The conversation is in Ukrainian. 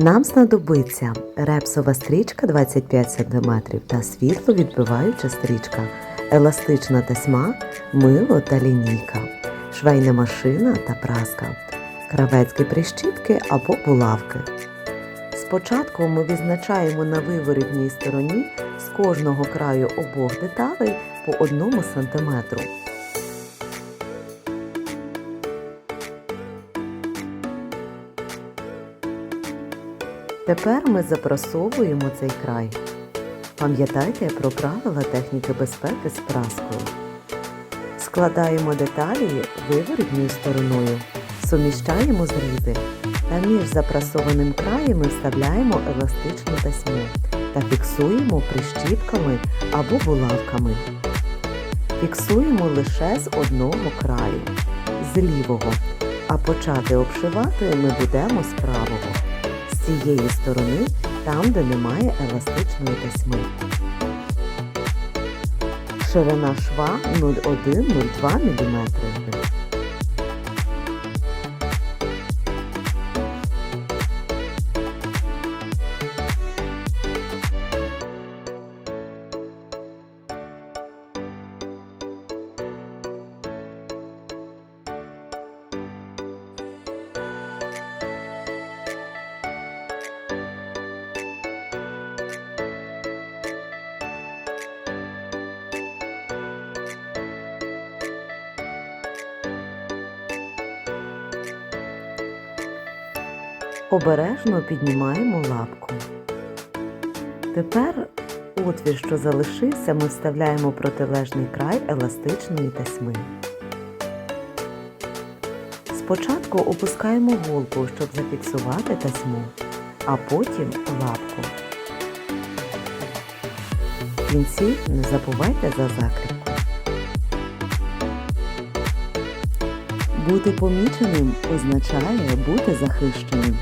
Нам знадобиться репсова стрічка 25 см та світловідбиваюча стрічка, еластична тесьма, мило та лінійка, швейна машина та праска, кравецькі прищіпки або булавки. Спочатку ми відзначаємо на виворітній стороні з кожного краю обох деталей по 1 см. Тепер ми запрасовуємо цей край. Пам'ятайте про правила техніки безпеки з праскою. Складаємо деталі виворітньою стороною, суміщаємо зрізи та між запрасованим краєм вставляємо еластичну тесьму та фіксуємо прищіпками або булавками. Фіксуємо лише з одного краю, з лівого, а почати обшивати ми будемо з правого цієї сторони, там, де немає еластичної тесьми. Ширина шва 0,1-0,2 мм. Обережно піднімаємо лапку. Тепер отвір, що залишився, ми вставляємо протилежний край еластичної тесьми. Спочатку опускаємо голку, щоб зафіксувати тесьму, а потім лапку. В кінці не забувайте за закріпку. Бути поміченим означає бути захищеним.